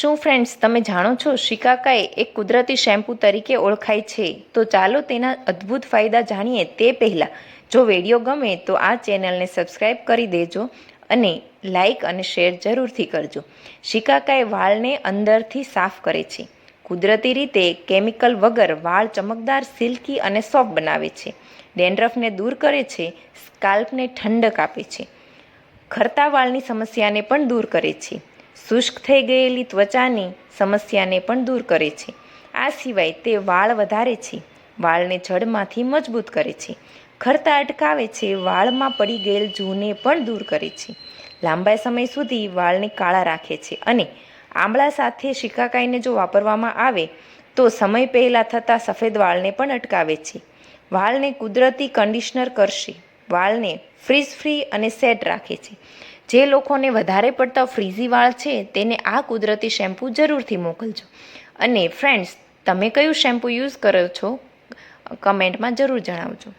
શું ફ્રેન્ડ્સ તમે જાણો છો? શિકાકાએ એક કુદરતી શેમ્પૂ તરીકે ઓળખાય છે. તો ચાલો તેના અદ્ભુત ફાયદા જાણીએ તે પહેલાં. જો વીડિયો ગમે તો આ ચેનલને સબસ્ક્રાઈબ કરી દેજો અને લાઈક અને શેર જરૂરથી કરજો. શિકાકાએ વાળને અંદરથી સાફ કરે છે. કુદરતી રીતે કેમિકલ વગર વાળ ચમકદાર સિલ્કી અને સોફ્ટ બનાવે છે. ડેન્ડ્રફને દૂર કરે છે સ્કાલ્પને ઠંડક આપે છે. ખરતા વાળની સમસ્યાને પણ દૂર કરે છે. શુષ્ક થઈ ગયેલી ત્વચાની સમસ્યાને પણ દૂર કરે છે. આ સિવાય તે વાળ વધારે છે. વાળને જડમાંથી મજબૂત કરે છે. ખરતા અટકાવે છે. વાળમાં પડી ગયેલ જૂને પણ દૂર કરે છે. લાંબા સમય સુધી વાળને કાળા રાખે છે અને આંબળા સાથે શિકાકાઈને જો વાપરવામાં આવે, તો સમય પહેલાં થતા સફેદ વાળને પણ અટકાવે છે. વાળને કુદરતી કન્ડિશનર કરશે. વાળને ફ્રીઝ ફ્રી અને સેટ રાખે છે. જે લોકોને વધારે પડતા ફ્રીઝી વાળ છે, તેને આ કુદરતી શેમ્પૂ જરૂરથી મોકલજો. અને ફ્રેન્ડ્સ તમે કયું શેમ્પૂ યુઝ કરો છો? કમેન્ટમાં જરૂર જણાવજો.